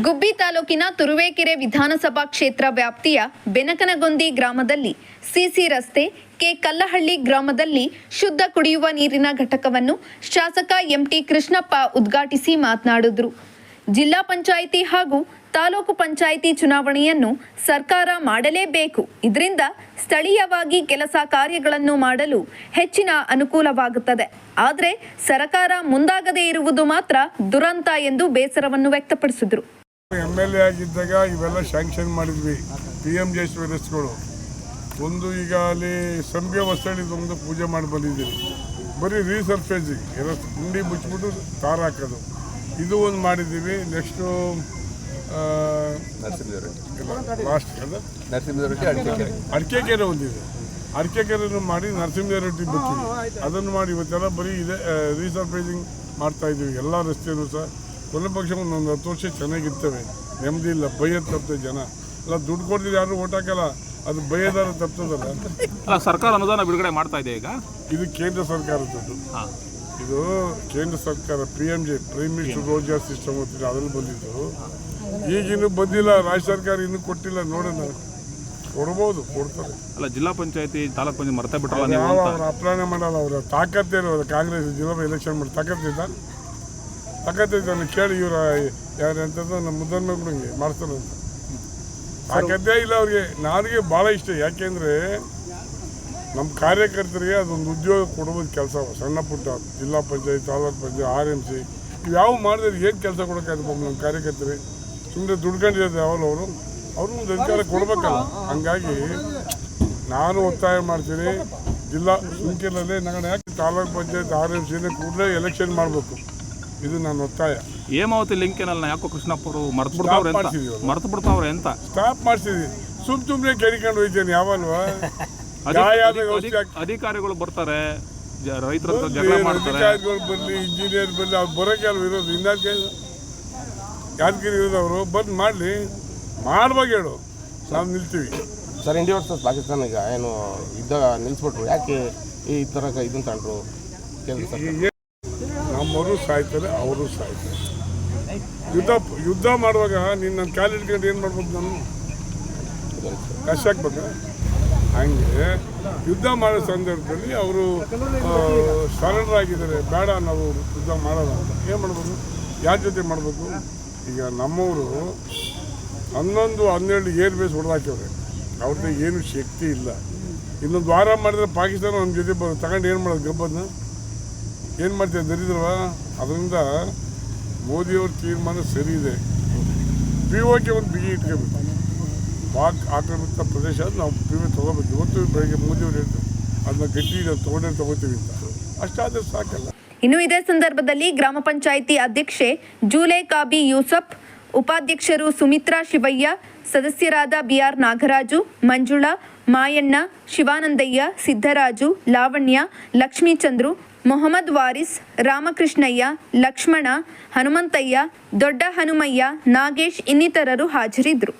ಗುಬ್ಬಿ ತಾಲೂಕಿನ ತುರುವೇಕೆರೆ ವಿಧಾನಸಭಾ ಕ್ಷೇತ್ರ ವ್ಯಾಪ್ತಿಯ ಬೆನಕನಗೊಂದಿ ಗ್ರಾಮದಲ್ಲಿ ಸಿಸಿ ರಸ್ತೆ ಕೆ ಕಲ್ಲಹಳ್ಳಿ ಗ್ರಾಮದಲ್ಲಿ ಶುದ್ಧ ಕುಡಿಯುವ ನೀರಿನ ಘಟಕವನ್ನು ಶಾಸಕ ಎಂಟಿ ಕೃಷ್ಣಪ್ಪ ಉದ್ಘಾಟಿಸಿ ಮಾತನಾಡಿದ್ರು. ಜಿಲ್ಲಾ ಪಂಚಾಯಿತಿ ಹಾಗೂ ತಾಲೂಕು ಪಂಚಾಯಿತಿ ಚುನಾವಣೆಯನ್ನು ಸರ್ಕಾರ ಮಾಡಲೇಬೇಕು. ಇದರಿಂದ ಸ್ಥಳೀಯವಾಗಿ ಕೆಲಸ ಕಾರ್ಯಗಳನ್ನು ಮಾಡಲು ಹೆಚ್ಚಿನ ಅನುಕೂಲವಾಗುತ್ತದೆ. ಆದರೆ ಸರ್ಕಾರ ಮುಂದಾಗದೇ ಇರುವುದು ಮಾತ್ರ ದುರಂತ ಎಂದು ಬೇಸರವನ್ನು ವ್ಯಕ್ತಪಡಿಸಿದರು. ಎಂ ಎಲ್ ಎ ಆಗಿದ್ದಾಗ ಇವೆಲ್ಲ ಶಾಂಕ್ಷನ್ ಮಾಡಿದ್ವಿ. ಪಿ ಎಂ ಜೆ ರಸ್ತೆಗಳು ಒಂದು ಈಗ ಅಲ್ಲಿ ಸಂಭ್ಯ ಒಂದು ಪೂಜೆ ಮಾಡಿ ಬಂದಿದ್ದೀವಿ. ಬರೀ ರೀಸರ್ಫೇಸಿಂಗ್ ಎಲ್ಲ ಗುಂಡಿ ಮುಚ್ಚಿಬಿಟ್ಟು ತಾರ ಹಾಕೋದು. ಇದು ಒಂದು ಮಾಡಿದ್ದೀವಿ. ನೆಕ್ಸ್ಟು ಲಾಸ್ಟ್ ಅಡಿಕೆ ಅಡಿಕೆ ಕೆರೆ ಒಂದಿದೆ ಅಡಿಕೆ ಕೆರೆಯನ್ನು ಮಾಡಿ ನರಸಿಂಹ ರೊಟ್ಟಿ ಬಿಡ್ತೀವಿ ಅದನ್ನು ಮಾಡಿ ಇವತ್ತೆಲ್ಲ ಬರೀ ಇದೆ ರೀಸರ್ಫೇಸಿಂಗ್ ಮಾಡ್ತಾ ಇದ್ದೀವಿ. ಎಲ್ಲ ರಸ್ತೆಯಲ್ಲೂ ಸಹ ಕೊನೆ ಒಂದು ಹತ್ತು ವರ್ಷ ಚೆನ್ನಾಗಿರ್ತವೆ. ನೆಮ್ಮದಿ ಇಲ್ಲ ಭಯ ತಪ್ಪದೆ ಜನ. ಅಲ್ಲ ದುಡ್ಡು ಕೊಡ್ತಿದ್ರೆ ಯಾರು ಓಟ್ ಹಾಕಲ್ಲ? ಅದು ಭಯದಾರ ತಪ್ತದಲ್ಲ ಅಲ್ಲ ಸರ್ಕಾರ ಅನುದಾನ ಬಿಡುಗಡೆ ಮಾಡ್ತಾ ಇದೆ ಈಗ? ಇದು ಕೇಂದ್ರ ಸರ್ಕಾರದ್ದು. ಇದು ಕೇಂದ್ರ ಸರ್ಕಾರ P M J prime minister Rozgar system ಅಂತಿದೆ ಅದ್ರಲ್ಲಿ ಬಂದಿದ್ದು. ಈಗಿನ್ನೂ ಬಂದಿಲ್ಲ ರಾಜ್ಯ ಸರ್ಕಾರ ಇನ್ನೂ ಕೊಟ್ಟಿಲ್ಲ ನೋಡೋಣ. ಕೊಡ್ಬೋದು ಕೊಡ್ತಾರೆ. ಅಲ್ಲ ಜಿಲ್ಲಾ ಪಂಚಾಯತಿ ತಾಲೂಕ್ ಪಂಚಾಯತ್ ಮರ್ತಾ ಅಂತ? ಅವ್ರ ಅಪ್ಲಾನೆ ಮಾಡಲ್ಲ ಅವರ ತಾಕತ್ತೇ ಇರೋದು. ಕಾಂಗ್ರೆಸ್ ಜಿಲ್ಲಾ ಎಲೆಕ್ಷನ್ ಮಾಡಿ ತಾಕತ್ತಿದ್ದ ತಾಕತ್ತಿದ್ದಾನೆ ಕೇಳಿ ಇವರು ಯಾರು ಅಂತಂದ್ರೆ ನಮ್ಮ ಹಿಂಗೆ ಮಾಡ್ತಾರೆ ಅಂತ. ಆ ಕಥೆ ಇಲ್ಲ ಅವ್ರಿಗೆ, ನನಗೆ ಭಾಳ ಇಷ್ಟ. ಯಾಕೆಂದರೆ ನಮ್ಮ ಕಾರ್ಯಕರ್ತರಿಗೆ ಅದೊಂದು ಉದ್ಯೋಗ ಕೊಡ್ಬೋದು ಕೆಲಸ, ಸಣ್ಣ ಪುಟ್ಟ, ಜಿಲ್ಲಾ panchayat, taluk panchayat, R M C. ಇವ್ಯಾವ ಮಾಡಿದ್ರೆ ಏನು ಕೆಲಸ ಕೊಡೋಕ್ಕಾಗಬೇಕು ನಮ್ಮ ಕಾರ್ಯಕರ್ತರಿಗೆ ಸುಮ್ಮನೆ ದುಡ್ಕೊಂಡಿರೋದು ಯಾವಲ್ಲ ಅವರು. ಅವರು ಒಂದು ಅಧಿಕಾರ ಕೊಡ್ಬೇಕಲ್ಲ. ಹಂಗಾಗಿ ನಾನು ಒತ್ತಾಯ ಮಾಡ್ತೀನಿ. ಜಿಲ್ಲಾ ಸುಂಕಿಲಲ್ಲೇ ನಾನು ಯಾಕೆ ತಾಲೂಕು ಪಂಚಾಯತ್, ಆರ್ ಎಂ ಸಿನೇ ಕೂಡಲೇ ಎಲೆಕ್ಷನ್ ಮಾಡಬೇಕು. ಇದು ನನ್ನ ಒತ್ತಾಯ. ಹೇಮಾವತಿ ಲಿಂಕ್ ಏನಲ್ಲ ಯಾಕೋ ಕೃಷ್ಣಪ್ಪ ಅವರು ಮರ್ತು ಬಿಡ್ತಾವ್ರೆ ಅಂತ. ಮಾಡ್ಸಿದೀವಲ್ಲ. ಮರ್ತು ಬಿಡ್ತಾವ್ರೆ ಅಂತ. ಸ್ಟಾಪ್ ಮಾಡಿಸಿದ್ವಿ. ಸುಮ್ ಸುಮ್ಮನೆ ಕೇಳಿಕೊಂಡು ಹೋಗ್ತೇನೆ ಯಾವಲ್ವಾ? ಔಷಧಿ ಹಾಕಿ ಅಧಿಕಾರಿಗಳು ಬರ್ತಾರೆ. ಜ- ರೈತರ ಹತ್ರ ಜಗಳ ಮಾಡ್ತಾರೆ. ಅಧಿಕಾರಿಗಳು ಬರಲಿ ಇಂಜಿನಿಯರ್ ಬರಲಿ ಅವ್ರು ಬರೋಕೆ ಅಲ್ವ ಇರೋದು? ಇನ್ನಾಕೆ? ಯಾದಗಿರಿ ಇರೋದು ಅವರು? ಬಂದು ಮಾಡಲಿ. ಮಾಡ್ಬೇಕು ಹೇಳು. ನಾವು ನಿಲ್ತೀವಿ. ಸರ್ ಇಂಡಿಯಾ ವರ್ಸಸ್ ಪಾಕಿಸ್ತಾನ ಈಗ ಏನು ಯುದ್ಧ ನಿಲ್ಲಿಸ್ಬಿಟ್ರು ಯಾಕೆ ಈ ಥರ ಇದನ್ನ ತಗೊಂಡ್ರು ಕೇಂದ್ರ ಸರ್ಕಾರ? ನಮ್ಮವರು ಸಾಯ್ತಾರೆ, ಅವರು ಸಾಯ್ತಾರೆ. ಯುದ್ಧ ಯುದ್ಧ ಮಾಡುವಾಗ ನೀನು ನನ್ನ ಕಾಲು ಏನು ಮಾಡ್ಬೋದು ನಾನು? ಕಷ್ಟ ಹಾಕ್ಬೇಕು ಹಂಗೆ ಯುದ್ಧ ಮಾಡೋ ಸಂದರ್ಭದಲ್ಲಿ ಅವರು ಸರೆಂಡರ್ ಆಗಿದ್ದಾರೆ ಬೇಡ ನಾವು ಯುದ್ಧ ಮಾಡೋದು ಏನು ಮಾಡ್ಬೋದು? ಯಾರ ಜೊತೆ ಮಾಡಬೇಕು ಈಗ ನಮ್ಮವರು ಹನ್ನೊಂದು, ಹನ್ನೆರಡು ಏರ್ ಬೇಸ್ ಹೊಡೆದಾಕ್ಯವ್ರೆ. ಅವ್ರದ್ದು ಏನು ಶಕ್ತಿ ಇಲ್ಲ. ಇನ್ನೊಂದು ವಾರ ಮಾಡಿದ್ರೆ ಪಾಕಿಸ್ತಾನ ನಮ್ಮ ಜೊತೆ ಬ, ತಗೊಂಡು ಏನು ಮಾಡೋದು ಗಬ್ಬನ್ನ ಏನು ಮಾಡ್ತೀವಿ ದರಿದ್ರವ? ಅದರಿಂದ ಮೋದಿಯವ್ರ ತೀರ್ಮಾನ ಸರಿ ಇದೆ. ಪಿ ಓಕೆ ಒಂದು ಬಿಗಿ ಇಟ್ಕೋಬೇಕು. ಪಾಕ್ ಆಕ್ರಮಿತ ಪ್ರದೇಶ ಅದು ನಾವು ಪಿ ಓ ತೊಗೋಬೇಕು. ಇವತ್ತು ಬೆಳಗ್ಗೆ ಮೋದಿಯವ್ರು ಹೇಳ್ತಾರೆ ಅದನ್ನ ಗಟ್ಟಿ ನಾವು ತೊಗೊಂಡೇ ತೊಗೋತೀವಿ ಅಂತ. ಅಷ್ಟಾದ್ರೆ ಸಾಕಲ್ಲ. ಇನ್ನು ಇದೇ ಸಂದರ್ಭದಲ್ಲಿ ಗ್ರಾಮ ಪಂಚಾಯಿತಿ ಅಧ್ಯಕ್ಷೆ ಜೂಲೆ ಕಾಬಿ ಯೂಸಫ್, ಉಪಾಧ್ಯಕ್ಷರು ಸುಮಿತ್ರಾ ಶಿವಯ್ಯ, ಸದಸ್ಯರಾದ ಬಿಆರ್ ನಾಗರಾಜು, ಮಂಜುಳಾ, ಮಾಯಣ್ಣ, ಶಿವಾನಂದಯ್ಯ, ಸಿದ್ದರಾಜು, ಲಾವಣ್ಯ, ಲಕ್ಷ್ಮೀಚಂದ್ರು ಮೊಹಮ್ಮದ್ ವಾರಿಸ್ ರಾಮಕೃಷ್ಣಯ್ಯ ಲಕ್ಷ್ಮಣ ಹನುಮಂತಯ್ಯ ದೊಡ್ಡ ಹನುಮಯ್ಯ ನಾಗೇಶ್ ಇನ್ನಿತರರು ಹಾಜರಿದ್ದರು